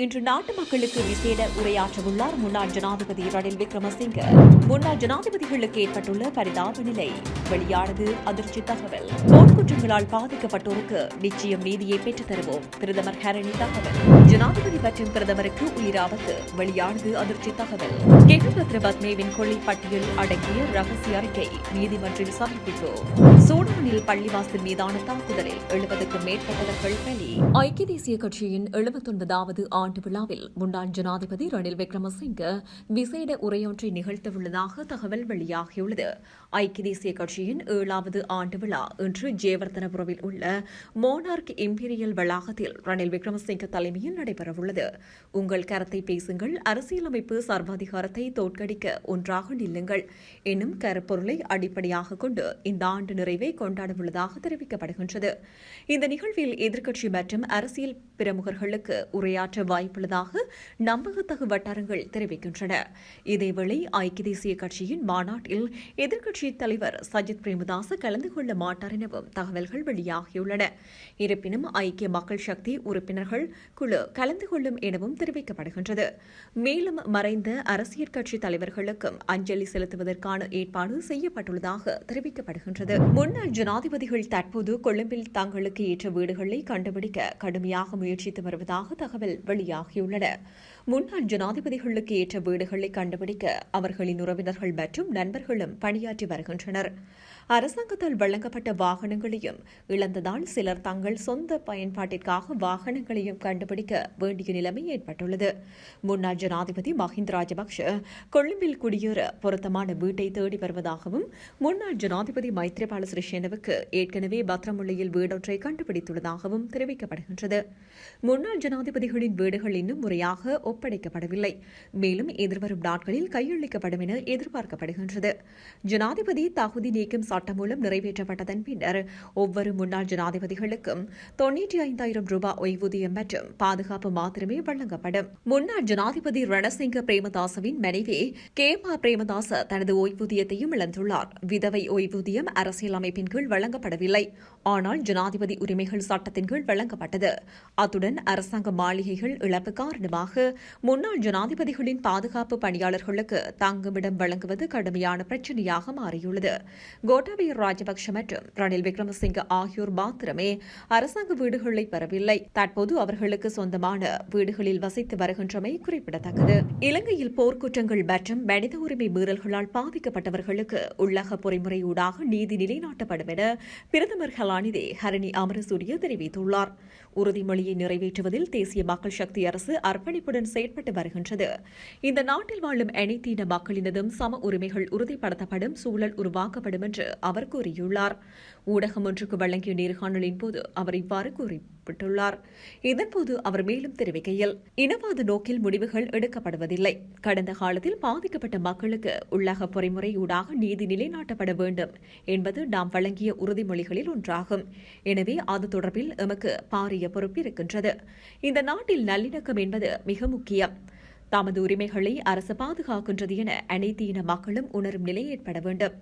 இன்று நாட்டு மக்களுக்கு விசேட உரையாற்றவுள்ளார் முன்னாள் ஜனாதிபதி ரணில் விக்ரமசிங்க. முன்னாள் ஜனாதிபதிகளுக்கு ஏற்பட்டுள்ள பரிதாப நிலை. வெளியானது அதிர்ச்சி தகவல். குற்றங்களால் பாதிக்கப்பட்டோருக்கு நிச்சயம் நீதியை பெற்றுத் தருவோம். பிரதமர் ஹரணி தகவல். ஜனாதிபதி மற்றும் பிரதமருக்கு உயிராபத்து வெளியானது அதிர்ச்சி தகவல். கெகுபத்ர பத்மேவின் கொள்ளை பட்டியல் அடங்கிய ரகசிய அறிக்கை நீதிமன்றில் சமர்ப்பிப்பு சூடானில் பள்ளிவாசல் மீதான தாக்குதலில் எழுபதுக்கும் மேற்பட்டவர்கள் பலி. ஐக்கிய தேசிய கட்சியின் எழுபத்தொன்பதாவது ஆண்டு விழாவில் முன்னாள் ஜனாதிபதி ரணில் விக்ரமசிங்க விசேட உரையொன்றை நிகழ்த்தவுள்ளதாக தகவல் வெளியாகியுள்ளது. ஐக்கிய தேசிய கட்சியின் ஏழாவது ஆண்டு விழா இன்று ஜே ஜெயவர்தனபுரவில் உள்ள மோனார்க் இம்பீரியல் வளாகத்தில் ரணில் விக்ரமசிங்க தலைமையில் நடைபெறவுள்ளது. உங்கள் கருத்தை பேசுங்கள். அரசியலமைப்பு சர்வாதிகாரத்தை தோற்கடிக்க ஒன்றாக நில்லுங்கள். என்னும் கருப்பொருளை அடிப்படையாக கொண்டு இந்த ஆண்டு நிறைவை கொண்டாடவுள்ளதாக தெரிவிக்கப்படுகின்றது. இந்த நிகழ்வில் எதிர்க்கட்சி மற்றும் அரசியல் பிரமுகர்களுக்கு உரையாற்ற வாய்ப்புள்ளதாக நம்பகத்தகு வட்டாரங்கள் தெரிவிக்கின்றன. இதேவேளை ஐக்கிய தேசிய கட்சியின் மாநாட்டில் எதிர்க்கட்சி தலைவர் சஜித் பிரேமதாச கலந்து கொள்ள மாட்டார் எனவும் தகவல்கள் வெளியாகியுள்ளன. இருப்பினும் ஐக்கிய மக்கள் சக்தி உறுப்பினர்கள் குழு கலந்து கொள்ளும் எனவும் தெரிவிக்கப்படுகின்றது. மேலும் மறைந்த அரசியல் கட்சி தலைவர்களுக்கும் அஞ்சலி செலுத்துவதற்கான ஏற்பாடு செய்யப்பட்டுள்ளதாக தெரிவிக்கப்படுகின்றது. முன்னாள் ஜனாதிபதிகள் தற்போது கொழும்பில் தங்களுக்கு ஏற்ற வீடுகளை கண்டுபிடிக்க கடுமையாக முயற்சித்து வருவதாக தகவல் வெளியாகியுள்ளன. முன்னாள் ஜனாதிபதிகளுக்கு ஏற்ற வீடுகளை கண்டுபிடிக்க அவர்களின் உறவினர்கள் மற்றும் நண்பர்களும் பணியாற்றி வருகின்றனர். அரசாங்கத்தால் வழங்கப்பட்ட வாகனங்களையும் இழந்ததால் சிலர் தங்கள் சொந்த பயன்பாட்டிற்காக வாகனங்களையும் கண்டுபிடிக்க வேண்டிய நிலைமை ஏற்பட்டுள்ளது. முன்னாள் ஜனாதிபதி மஹிந்த ராஜபக்ஷ கொழும்பில் குடியேற பொருத்தமான வீட்டை தேடி வருவதாகவும் முன்னாள் ஜனாதிபதி மைத்ரிபால சிறிசேனவுக்கு ஏற்கனவே பத்திரமுள்ளையில் வீடொன்றை கண்டுபிடித்துள்ளதாகவும் தெரிவிக்கப்படுகின்றது. முன்னாள் ஜனாதிபதிகளின் வீடுகள் இன்னும் முறையாக ஒப்படைக்கப்படவில்லை. மேலும் எதிர்வரும் நாட்களில் கையளிக்கப்படும் என எதிர்பார்க்கப்படுகின்றது. ஜனாதிபதி தகுதி நீக்கம் சட்டம் மூலம் நிறைவேற்றப்பட்டதன் பின்னர் ஒவ்வொரு முன்னாள் ஜனாதிபதிகளுக்கும் தொன்னூற்றி ஐந்தாயிரம் ரூபாய் ஓய்வூதியம் மற்றும் பாதுகாப்பு மாத்திரமே வழங்கப்படும். முன்னாள் ஜனாதிபதி ரணசிங்க பிரேமதாசவின் மனைவி கேமா பிரேமதாச தனது ஓய்வூதியத்தையும் இழந்துள்ளார். விதவை ஓய்வூதியம் அரசியலமைப்பின் கீழ் வழங்கப்படவில்லை. ஆனால் ஜனாதிபதி உரிமைகள் சட்டத்தின் கீழ் வழங்கப்பட்டது. அத்துடன் அரசாங்க மாளிகைகள் இழப்பு காரணமாக முன்னாள் ஜனாதிபதிகளின் பாதுகாப்பு பணியாளர்களுக்கு தங்குமிடம் வழங்குவது கடுமையான பிரச்சினையாக மாறியுள்ளது. கோட்டாபய ராஜபக்ஷ மற்றும் ரணில் விக்ரமசிங்க ஆகியோர் மாத்திரமே அரசாங்க வீடுகளை பெறவில்லை தற்போது அவர்களுக்கு சொந்தமான வீடுகளில் வசித்து வருகின்றமை குறிப்பிடத்தக்கது. இலங்கையில் போர்க்குற்றங்கள் மற்றும் மனித உரிமை மீறல்களால் பாதிக்கப்பட்டவர்களுக்கு உள்ளக பொறிமுறையூடாக நீதி நிலைநாட்டப்படும் என பிரதமர் கலாநிதி ஹரணி அமரசூரிய தெரிவித்துள்ளார். உறுதிமொழியை நிறைவேற்றுவதில் தேசிய மக்கள் சக்தி அரசு அர்ப்பணிப்புடன் செயற்பட்டு வருகின்றது. இந்த நாட்டில் வாழும் அனைத்தீன மக்களினதும் சம உரிமைகள் உறுதிப்படுத்தப்படும் சூழல் உருவாக்கப்படும் என்று அவர் கூறியுள்ளார். ஊடகம் ஒன்றுக்கு வழங்கிய நேர்காணலின் போது அவர் இவ்வாறு குறிப்பிட்டுள்ளார். இதன்போது அவர் மேலும் தெரிவிக்கையில் இனவாத நோக்கில் முடிவுகள் எடுக்கப்படுவதில்லை. கடந்த காலத்தில் பாதிக்கப்பட்ட மக்களுக்கு உள்ளக பொறிமுறை ஊடாக நீதி நிலைநாட்டப்பட வேண்டும் என்பது நாம் வழங்கிய உறுதிமொழிகளில் ஒன்றாகும். எனவே அது தொடர்பில் எமக்கு பாரிய பொறுப்பு இருக்கின்றது. இந்த நாட்டில் நல்லிணக்கம் என்பது மிக முக்கியம். தமது உரிமைகளை அரசு பாதுகாக்கின்றது என அனைத்து இன மக்களும் உணரும் நிலை ஏற்பட வேண்டும்.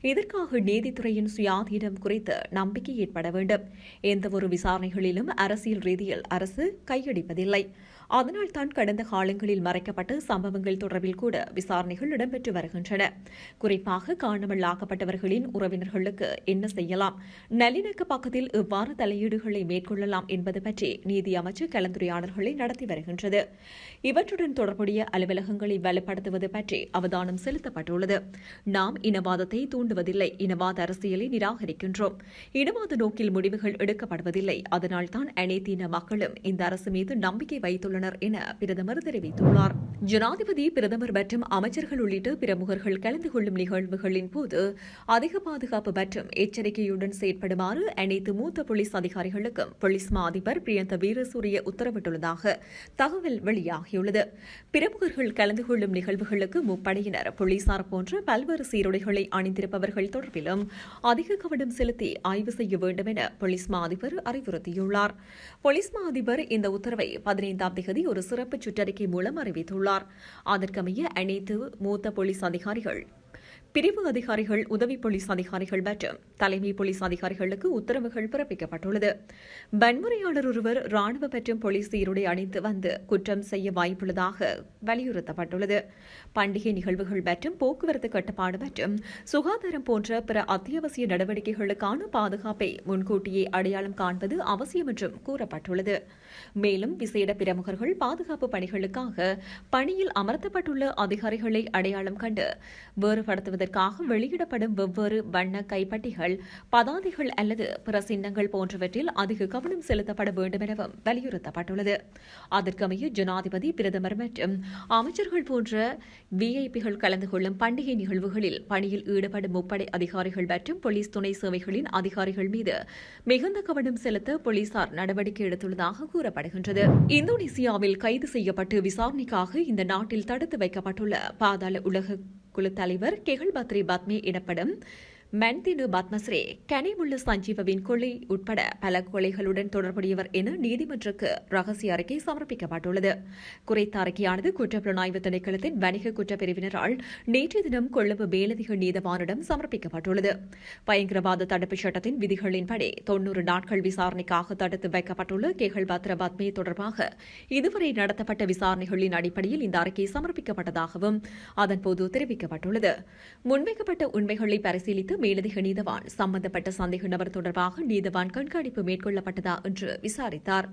இதற்காக நீதித்துறையின் சுயாதீனம் குறித்து நம்பிக்கை ஏற்பட வேண்டும். எந்தவொரு விசாரணைகளிலும் அரசியல் ரீதியில் அரசு கையடிப்பதில்லை அதனால் தான் கடந்த காலங்களில் மறைக்கப்பட்ட சம்பவங்கள் தொடர்பில் கூட விசாரணைகள் இடம்பெற்று வருகின்றன. குறிப்பாக காணாமல் ஆக்கப்பட்டவர்களின் உறவினர்களுக்கு என்ன செய்யலாம்? நல்லிணக்க பக்கத்தில் எவ்வாறு தலையீடுகளை மேற்கொள்ளலாம் என்பது பற்றி நீதி அமைச்சு கலந்துரையாடல்களை நடத்தி வருகின்றது. இவற்றுடன் தொடர்புடைய அலுவலகங்களை வலுப்படுத்துவது பற்றி அவதானம் செலுத்தப்பட்டுள்ளது. நாம் இனவாதத்தை தூண்டுவதில்லை. இனவாத அரசியலை நிராகரிக்கின்றோம். இனவாத நோக்கில் முடிவுகள் எடுக்கப்படுவதில்லை. அதனால் தான் அனைத்து இன மக்களும் இந்த அரசு மீது நம்பிக்கை வைத்துள்ளனர் என பிரதமர் தெரிவித்துள்ளார். ஜனாதிபதி பிரதமர் மற்றும் அமைச்சர்கள் உள்ளிட்ட பிரமுகர்கள் கலந்து கொள்ளும் நிகழ்வுகளின் போது அதிக பாதுகாப்பு மற்றும் எச்சரிக்கையுடன் செயற்படுமாறு அனைத்து மூத்த போலீஸ் அதிகாரிகளுக்கும் போலீஸ் மா அதிபர் பிரியந்த வீரசூரிய உத்தரவிட்டுள்ளதாக தகவல் வெளியாகியுள்ளது. பிரமுகர்கள் கலந்து கொள்ளும் நிகழ்வுகளுக்கு முப்படையினர் போலீசார் போன்ற பல்வேறு சீருடைகளை அணிந்திருப்பவர்கள் தொடர்பிலும் அதிக கவனம் செலுத்தி ஆய்வு செய்ய வேண்டும் என போலீஸ் மா அதிபர் அறிவுறுத்தியுள்ளார். போலீஸ் மா அதிபர் இந்த உத்தரவை பதினைந்தாம் தேதி ஒரு சிறப்பு சுற்றறிக்கை மூலம் அறிவித்துள்ளார். அதற்கமைய அனைத்து மூத்த போலீஸ் அதிகாரிகள் பிரிவு அதிகாரிகள் உதவி போலீஸ் அதிகாரிகள் மற்றும் தலைமை போலீஸ் அதிகாரிகளுக்கு உத்தரவுகள் பிறப்பிக்கப்பட்டுள்ளது. வன்முறையாளர் ஒருவர் ராணுவ மற்றும் போலீஸ் சீருடை அணிந்து வந்து குற்றம் செய்ய வாய்ப்புள்ளதாக வலியுறுத்தப்பட்டுள்ளது. பண்டிகை நிகழ்வுகள் மற்றும் போக்குவரத்து கட்டுப்பாடு மற்றும் சுகாதாரம் போன்ற பிற அத்தியாவசிய நடவடிக்கைகளுக்கான பாதுகாப்பை முன்கூட்டியே அடையாளம் காண்பது அவசியம் என்றும் கூறப்பட்டுள்ளது. மேலும் விசேட பிரமுகர்கள் பாதுகாப்பு பணிகளுக்காக பணியில் அமர்த்தப்பட்டுள்ள அதிகாரிகளை அடையாளம் கண்டு வேறுபடுத்துவதற்காக வெளியிடப்படும் வெவ்வேறு வண்ண கைப்பட்டிகள் பதாதைகள் அல்லது பிற சின்னங்கள் போன்றவற்றில் அதிக கவனம் செலுத்தப்பட வேண்டும் எனவும் வலியுறுத்தப்பட்டுள்ளது. அதற்கமைய ஜனாதிபதி பிரதமர் மற்றும் அமைச்சர்கள் போன்ற விஐபிகள் கலந்து கொள்ளும் பண்டிகை நிகழ்வுகளில் பணியில் ஈடுபடும் முப்படை அதிகாரிகள் மற்றும் போலீஸ் துணை சேவைகளின் அதிகாரிகள் மீது மிகுந்த கவனம் செலுத்த போலீசார் நடவடிக்கை எடுத்துள்ளதாக கூறப்படுகின்றது. இந்தோனேசியாவில் கைது செய்யப்பட்டு விசாரணைக்காக இந்த நாட்டில் தடுத்து வைக்கப்பட்டுள்ள பாதாள உலக குழு தலைவர் கெகல் பத்ரி பத்மே எனப்படும் மென்தினு பத்மஸ்ரே கனிமுள்ள சஞ்சீவவின் கொலை உட்பட பல கொலைகளுடன் தொடர்புடையவர் என நீதிமன்றக்கு ரகசிய அறிக்கை சமர்ப்பிக்கப்பட்டுள்ளது. குறைத்த அறிக்கையானது குற்றப்புலனாய்வு திணைக்களத்தின் வணிக குற்றப்பிரிவினரால் நேற்றைய தினம் கொழும்பு மேலதிக நீதவானிடம் சமர்ப்பிக்கப்பட்டுள்ளது. பயங்கரவாத தடுப்பு சட்டத்தின் விதிகளின்படி தொன்னூறு நாட்கள் விசாரணைக்காக தடுத்து வைக்கப்பட்டுள்ள கேகல் பத்ர பத்மே தொடர்பாக இதுவரை நடத்தப்பட்ட விசாரணைகளின் அடிப்படையில் இந்த அறிக்கை சமர்ப்பிக்கப்பட்டதாகவும் அதன்போது தெரிவிக்கப்பட்டுள்ளது. முன்வைக்கப்பட்ட உண்மைகளை பரிசீலித்து மேலதிக நீதவான் சம்பந்தப்பட்ட சந்தேக நபர் தொடர்பாக நீதவான் கண்காணிப்பு மேற்கொள்ளப்பட்டதா என்று விசாரித்தார்.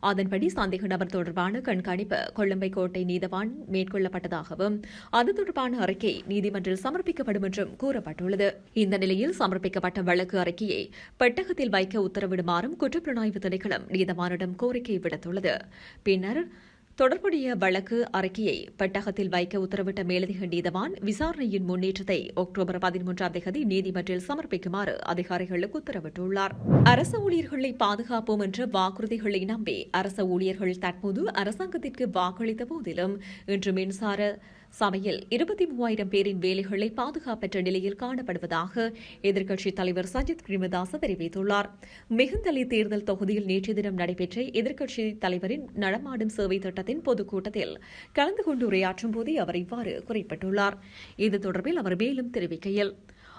அதன்படி சந்தேக நபர் தொடர்பான கண்காணிப்பு கொள்ளம்பை கோட்டை நீதவான் மேற்கொள்ளப்பட்டதாகவும் அது தொடர்பான அறிக்கை நீதிமன்றில் சமர்ப்பிக்கப்படும் என்றும் கூறப்பட்டுள்ளது. இந்த நிலையில் சமர்ப்பிக்கப்பட்ட வழக்கு அறிக்கையை பெட்டகத்தில் வைக்க உத்தரவிடுமாறும் குற்றப்புலனாய்வு திணைக்களம் நீதவானிடம் கோரிக்கை விடுத்துள்ளது. பின்னர் தொடர்புடைய வழக்கு அறிக்கையை பெட்டகத்தில் வைக்க உத்தரவிட்ட மேலதிக நீதவான் விசாரணையின் முன்னேற்றத்தை அக்டோபர் பதிமூன்றாம் தேதி நீதிமன்றில் சமர்ப்பிக்குமாறு அதிகாரிகளுக்கு உத்தரவிட்டுள்ளார். அரசு ஊழியர்களை பாதுகாப்போம் என்ற வாக்குறுதிகளை நம்பி அரசு ஊழியர்கள் தற்போது அரசாங்கத்திற்கு வாக்களித்த போதிலும் இன்று மின்சார சபையில் இருபத்தி மூவாயிரம் பேரின் வேலைகளை பாதுகாப்பற்ற நிலையில் காணப்படுவதாக எதிர்க்கட்சித் தலைவர் சஜித் பிரேமதாச தெரிவித்துள்ளார். மிகுந்தலி தேர்தல் தொகுதியில் நேற்று தினம் நடைபெற்ற எதிர்க்கட்சித் தலைவரின் நடமாடும் சேவை திட்டத்தின் பொதுக்கூட்டத்தில் கலந்து கொண்டு உரையாற்றும் போதே அவர் இவ்வாறு குறிப்பிட்டுள்ளார். இது தொடர்பில் அவர் மேலும் தெரிவிக்கையில்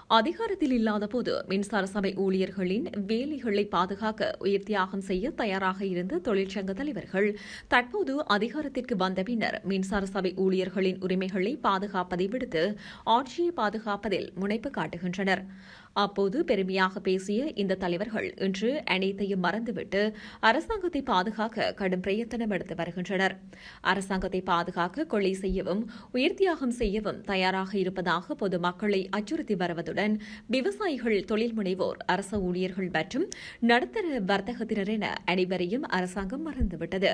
அதிகாரத்தில் இல்லாத போது மின்சார சபை ஊழியர்களின் வேலைகளை பாதுகாக்க உயிர் தியாகம் செய்ய தயாராக இருந்த தொழிற்சங்க தலைவர்கள். தற்போது அதிகாரத்திற்கு வந்த பின்னர் மின்சார சபை ஊழியர்களின் உரிமைகளை பாதுகாப்பதை விடுத்து ஆட்சியை பாதுகாப்பதில் முனைப்பு காட்டுகின்றனர். அப்போது பெருமையாக பேசிய இந்த தலைவர்கள் இன்று அனைத்தையும் மறந்துவிட்டு அரசாங்கத்தை பாதுகாக்க கடும் பிரயத்தனம் எடுத்து வருகின்றனர். அரசாங்கத்தை பாதுகாக்க கொலை செய்யவும் உயிர்த்தியாகம் செய்யவும் தயாராக இருப்பதாக பொதுமக்களை அச்சுறுத்தி வருவதுடன் விவசாயிகள் தொழில் முனைவோர் அரசு ஊழியர்கள் மற்றும் நடுத்தர வர்த்தகத்தினர் என அனைவரையும் அரசாங்கம் மறந்துவிட்டது.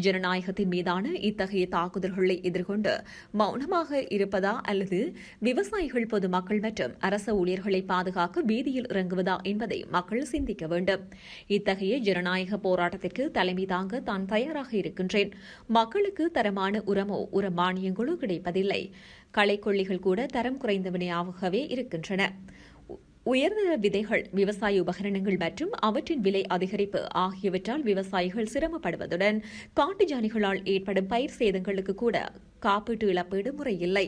ஜனநாயகத்தின் மீதான இத்தகைய தாக்குதல்களை எதிர்கொண்டு மௌனமாக இருப்பதா அல்லது விவசாயிகள் பொதுமக்கள் மற்றும் அரசு ஊழியர்களை பாதுகாக்க பாதுகாக்க வீதியில் இறங்குவதா என்பதை மக்கள் சிந்திக்க வேண்டும். இத்தகைய ஜனநாயக போராட்டத்திற்கு தலைமை தாங்க தான் தயாராக இருக்கின்றேன். மக்களுக்கு தரமான உரமோ உர மானியங்களோ கிடைப்பதில்லை. களைக்கொல்லிகள் கூட தரம் குறைந்தவனையாகவே இருக்கின்றன. உயர்ந்த விதைகள் விவசாய உபகரணங்கள் மற்றும் அவற்றின் விலை அதிகரிப்பு ஆகியவற்றால் விவசாயிகள் சிரமப்படுவதுடன் காட்டு ஜானிகளால் ஏற்படும் பயிர் சேதங்களுக்கு கூட காப்பீட்டு இழப்பீடு முறையில்லை.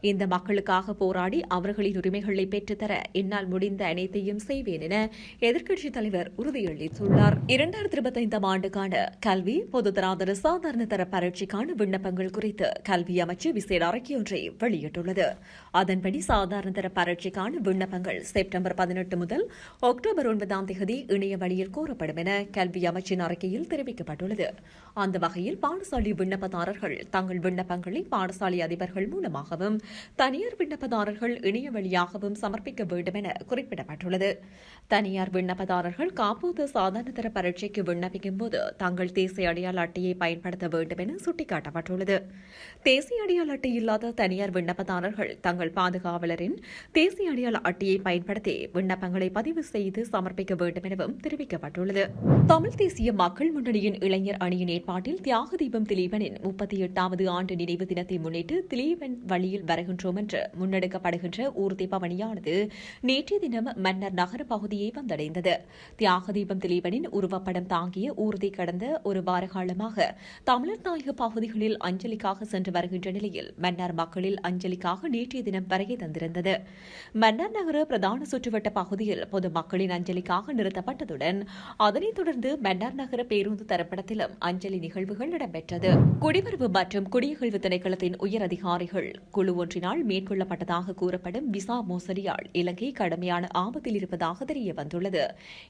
இந்த மக்களுக்காக போராடி அவர்களின் உரிமைகளை பெற்றுத்தர என்னால் முடிந்த அனைத்தையும் செய்வேன் என எதிர்க்கட்சித் தலைவர் உறுதியளித்துள்ளார். இரண்டாயிரத்தி இருபத்தைந்தாம் ஆண்டுக்கான கல்வி பொதுதராதர சாதாரண தர பரீட்சைக்கான விண்ணப்பங்கள் குறித்து கல்வி அமைச்சு விசேட அறிக்கை ஒன்றை வெளியிட்டுள்ளது. அதன்படி சாதாரண தர பரீட்சைக்கான விண்ணப்பங்கள் செப்டம்பர் பதினெட்டு முதல் அக்டோபர் ஒன்பதாம் தேதி இணைய வழியில் கோரப்படும் என கல்வி அமைச்சின் அறிக்கையில் தெரிவிக்கப்பட்டுள்ளது. அந்த வகையில் பாடசாலை விண்ணப்பதாரர்கள் தங்கள் விண்ணப்பங்களை பாடசாலை அதிபர்கள் மூலமாகவும் தனியார் விண்ணப்பதாரர்கள் இணைய வழியாகவும் சமர்ப்பிக்க வேண்டும் என குறிப்பிடப்பட்டுள்ளது. தனியார் விண்ணப்பதாரர்கள் காப்போது சாதாரணதர பரீட்சைக்கு விண்ணப்பிக்கும் போது தங்கள் தேசிய அடையாள அட்டையை பயன்படுத்த வேண்டும் என சுட்டிக்காட்டப்பட்டுள்ளது. தேசிய அடையாள அட்டை இல்லாத தனியார் விண்ணப்பதாரர்கள் தங்கள் பாதுகாவலரின் தேசிய அடையாள அட்டையை பயன்படுத்தி விண்ணப்பங்களை பதிவு செய்து சமர்ப்பிக்க வேண்டும் எனவும் தெரிவிக்கப்பட்டுள்ளது. தமிழ் தேசிய மக்கள் முன்னணியின் இளைஞர் அணியின் ஏற்பாட்டில் தியாக தீபம் திலீபனின் முப்பத்தி எட்டாவது ஆண்டு நினைவு நினைவு தினத்தை முன்னிட்டு திலீவன் வழியில் வருகின்றோம் என்று முன்னெடுக்கப்படுகின்ற ஊர்தீப பணியானது நேற்றைய தினம் மன்னர் நகர பகுதியை வந்தடைந்தது. தியாக தீபம் திலீபனின் உருவப்படம் தாங்கிய ஊர்தி கடந்த ஒரு வார காலமாக தமிழர் நாயக பகுதிகளில் அஞ்சலிக்காக சென்று வருகின்ற நிலையில் மன்னர் மக்களில் அஞ்சலிக்காக நேற்றைய தினம் வருகை தந்திருந்தது. மன்னர் நகர பிரதான சுற்றுவட்ட பகுதியில் பொதுமக்களின் அஞ்சலிக்காக நிறுத்தப்பட்டதுடன் அதனைத் தொடர்ந்து மன்னர் நகர பேருந்து தரப்படத்திலும் அஞ்சலி நிகழ்வுகள் இடம்பெற்றது. குடிவரவு மற்றும் குடியகழ்வு திணைக்களத்தின் உயர் அதிகாரிகள். குழு ஒன்றினால் மேற்கொள்ளப்பட்டதாக கூறப்படும் விசா மோசடியால் இலங்கை கடுமையான ஆபத்தில் இருப்பதாக தெரிய வந்துள்ளது.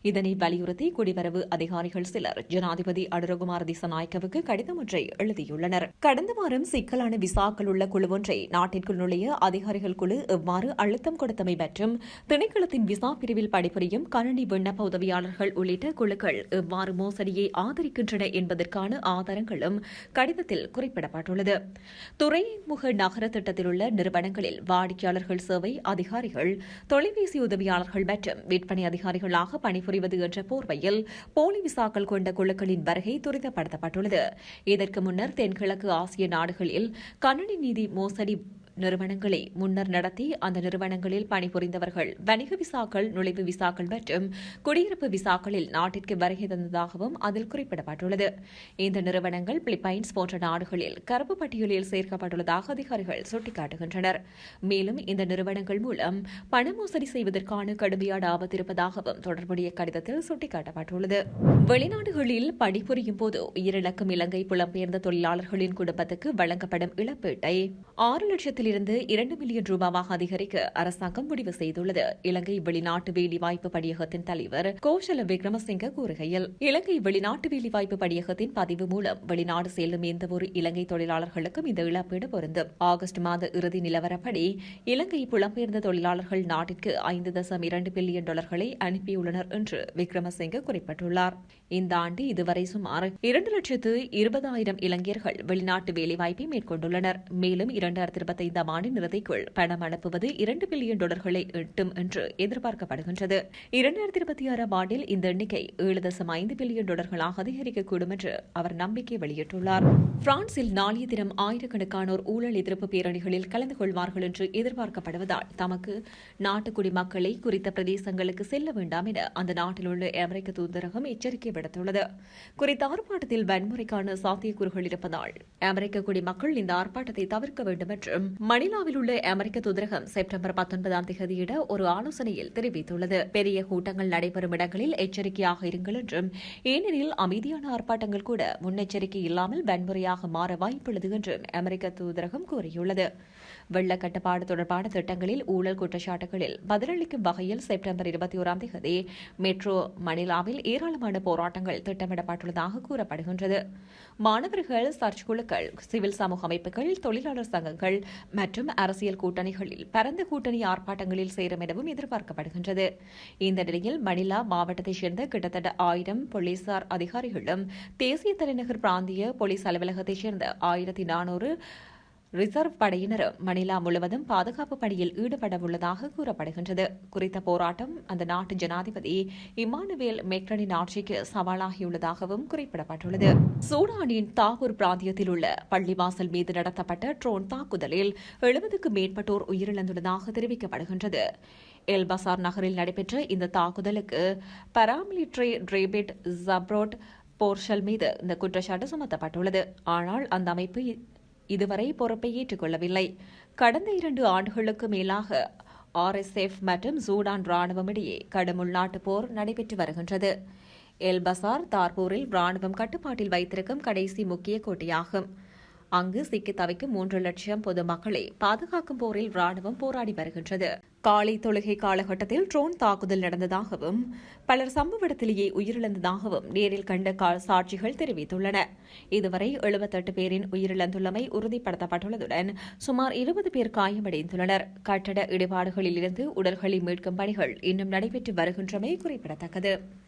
இதனை வலியுறுத்தி குடிவரவு அதிகாரிகள் சிலர் ஜனாதிபதி அனுரகுமார் திசநாயக்கவுக்கு கடிதம் ஒன்றை எழுதியுள்ளனர். கடந்த வாரம் சிக்கலான விசாக்கள் உள்ள குழு ஒன்றை நாட்டிற்குள் நுழைய அதிகாரிகள் குழு இவ்வாறு அழுத்தம் கொடுத்தமை மற்றும் திணைக்களத்தின் விசா பிரிவில் பணிபுரியும் கணனி விண்ணப்ப உதவியாளர்கள் உள்ளிட்ட குழுக்கள் இவ்வாறு மோசடியை ஆதரிக்கின்றன என்பதற்கான ஆதாரங்களும் கடிதத்தில் குறிப்பிடப்பட்டுள்ளது. துறைமுக நகர திட்டத்தில் உள்ள நிறுவனங்களில் வாடிக்கையாளர்கள் சேவை அதிகாரிகள் தொலைபேசி உதவியாளர்கள் மற்றும் விற்பனை அதிகாரிகளாக பணிபுரிவது என்ற போர்வையில் போலி விசாக்கள் கொண்ட குழுக்களின் வருகை துரிதப்படுத்தப்பட்டுள்ளது. இதற்கு முன்னர் தென்கிழக்கு ஆசிய நாடுகளில் கணனி நீதி மோசடி நிறுவனங்களை முன்னர் நடத்தி அந்த நிறுவனங்களில் பணிபுரிந்தவர்கள் வணிக விசாக்கள் நுழைவு விசாக்கள் மற்றும் குடியிருப்பு விசாக்களில் நாட்டிற்கு வருகை தந்ததாகவும் அதில் குறிப்பிடப்பட்டுள்ளது. இந்த நிறுவனங்கள் பிலிப்பைன்ஸ் போன்ற நாடுகளில் கருப்பு பட்டியலில் சேர்க்கப்பட்டுள்ளதாக அதிகாரிகள் சுட்டிக்காட்டுகின்றனர். மேலும் இந்த நிறுவனங்கள் மூலம் பண மோசடி செய்வதற்கான கடுமையான ஆபத்து இருப்பதாகவும் தொடர்புடைய கடிதத்தில் சுட்டிக்காட்டப்பட்டுள்ளது. வெளிநாடுகளில் பணிபுரியும் போது உயிரிழக்கும் இலங்கை புலம்பெயர்ந்த தொழிலாளர்களின் குடும்பத்துக்கு வழங்கப்படும் இழப்பீட்டை ஆறு லட்சத்தில் இருந்து இரண்டு மில்லியன் ரூபாவாக அதிகரிக்க அரசாங்கம் முடிவு செய்துள்ளது. இலங்கை வெளிநாட்டு வேலைவாய்ப்பு படியகத்தின் தலைவர் கோஷல விக்ரமசிங்க கூறுகையில் இலங்கை வெளிநாட்டு வேலைவாய்ப்பு படியகத்தின் பதிவு மூலம் வெளிநாடு செல்லும் எந்தவொரு இலங்கை தொழிலாளர்களுக்கும் இந்த இழப்பீடு பொருந்தும். ஆகஸ்ட் மாத இறுதி நிலவரப்படி இலங்கை புலம்பெயர்ந்த தொழிலாளர்கள் நாட்டிற்கு ஐந்து தசம் இரண்டு பில்லியன் டாலர்களை அனுப்பியுள்ளனர் என்று விக்ரமசிங்க குறிப்பிட்டுள்ளார். இந்த ஆண்டு இதுவரை சுமார் இரண்டு லட்சத்து இருபதாயிரம் இளைஞர்கள் வெளிநாட்டு வேலைவாய்ப்பை மேற்கொண்டுள்ளனர். மேலும் இரண்டாயிரத்தி இருபத்தைந்தாம் ஆண்டின் இறுதிக்குள் பணம் அனுப்புவது இரண்டு பில்லியன் டாலர்களை எட்டும் என்று எதிர்பார்க்கப்படுகின்றது. இரண்டாயிரத்தி இருபத்தி ஆறாம் ஆண்டில் இந்த எண்ணிக்கை ஏழு தசம் ஐந்து பில்லியன் டாலர்களாக அதிகரிக்கக்கூடும் என்று அவர் நம்பிக்கை வெளியிட்டுள்ளார். பிரான்சில் நாளைய தினம் ஆயிரக்கணக்கானோர் ஊழல் எதிர்ப்பு பேரணிகளில் கலந்து கொள்வார்கள் என்று எதிர்பார்க்கப்படுவதால் தமக்கு நாட்டு குடிமக்களை குறித்த பிரதேசங்களுக்கு செல்ல வேண்டாம் என அந்த நாட்டில் உள்ள அமெரிக்க தூதரகம் எச்சரிக்கை விடுத்துள்ளது குறித்த ஆர்ப்பாட்டத்தில் வன்முறைக்கான சாத்தியக்கூறுகள் இருப்பதால் அமெரிக்க குடிமக்கள் இந்த ஆர்ப்பாட்டத்தை தவிர்க்க வேண்டும் என்றும் மணிலாவில் உள்ள அமெரிக்க தூதரகம் செப்டம்பர் பத்தொன்பதாம் தேதியிட ஒரு ஆலோசனையில் தெரிவித்துள்ளது. பெரிய கூட்டங்கள் நடைபெறும் இடங்களில் எச்சரிக்கையாக இருங்கள் என்றும் ஏனெனில் அமைதியான ஆர்ப்பாட்டங்கள் கூட முன்னெச்சரிக்கை இல்லாமல் வன்முறையாக மாற வாய்ப்புள்ளது என்றும் அமெரிக்க தூதரகம் கூறியுள்ளது. வெள்ள கட்டுப்பாடு தொடர்பான திட்டங்களில் ஊழல் குற்றச்சாட்டுகளில் பதிலளிக்கும் வகையில் செப்டம்பர் இருபத்தி ஓராம் தேதி மெட்ரோ மணிலாவில் ஏராளமான போராட்டம் போராட்டங்கள் திட்டமிடப்பட்டுள்ளதாக கூறப்படுகின்றது. மாணவர்கள் சர்ச் குழுக்கள் சிவில் சமூக அமைப்புகள் தொழிலாளர் சங்கங்கள் மற்றும் அரசியல் கூட்டணிகளில் பரந்த கூட்டணி ஆர்ப்பாட்டங்களில் சேரும் எனவும் எதிர்பார்க்கப்படுகின்றது. இந்த நிலையில் மணிலா மாவட்டத்தைச் சேர்ந்த கிட்டத்தட்ட ஆயிரம் போலீசார் அதிகாரிகளும் தேசிய தலைநகர் பிராந்திய போலீஸ் அலுவலகத்தைச் சேர்ந்த ஆயிரத்தி நானூறு ரிசர்வ் படையினரும் மணிலா முழுவதும் பாதுகாப்பு பணியில் ஈடுபட உள்ளதாக கூறப்படுகின்றது. குறித்த போராட்டம் அந்த நாட்டு ஜனாதிபதி இமானுவேல் மெக்ரனின் ஆட்சிக்கு சவாலாகியுள்ளதாகவும் குறிப்பிடப்பட்டுள்ளது. சூடானின் தாகூர் பிராந்தியத்தில் உள்ள பள்ளிவாசல் மீது நடத்தப்பட்ட ட்ரோன் தாக்குதலில் எழுபதுக்கும் மேற்பட்டோர் உயிரிழந்துள்ளதாக தெரிவிக்கப்படுகின்றது. எல்பசார் நகரில் நடைபெற்ற இந்த தாக்குதலுக்கு பராமிலிட்ரி டிரேபிட் ஜப்ரோட் போர்ஷல் மீது இந்த குற்றச்சாட்டு சுமத்தப்பட்டுள்ளது. ஆனால் அந்த அமைப்பு இதுவரை பொறுப்பை ஏற்றுக்கொள்ளவில்லை. கடந்த இரண்டு ஆண்டுகளுக்கு மேலாக ஆர்எஸ்எஃப் மற்றும் சூடான் ராணுவம் இடையே கடும் உள்நாட்டு போர் நடைபெற்று வருகின்றது. எல்பசார் தார்பூரில் ராணுவம் கட்டுப்பாட்டில் வைத்திருக்கும் கடைசி முக்கிய கோட்டையாகும். அங்கு சிக்கி தவிக்கும் மூன்று லட்சம் பொதுமக்களை பாதுகாக்கும் போரில் ராணுவம் போராடி வருகின்றது. காலை தொழுகை காலகட்டத்தில் ட்ரோன் தாக்குதல் நடந்ததாகவும் பலர் சம்பவ இடத்திலேயே உயிரிழந்ததாகவும் நேரில் கண்ட சாட்சிகள் தெரிவித்துள்ளன. இதுவரை எழுபத்தெட்டு பேரின் உயிரிழந்துள்ளமை உறுதிப்படுத்தப்பட்டுள்ளதுடன் சுமார் இருபது பேர் காயமடைந்துள்ளனர். கட்டட இடிபாடுகளிலிருந்து உடல்களை மீட்கும் பணிகள் இன்னும் நடைபெற்று வருகின்றமை குறிப்பிடத்தக்கது.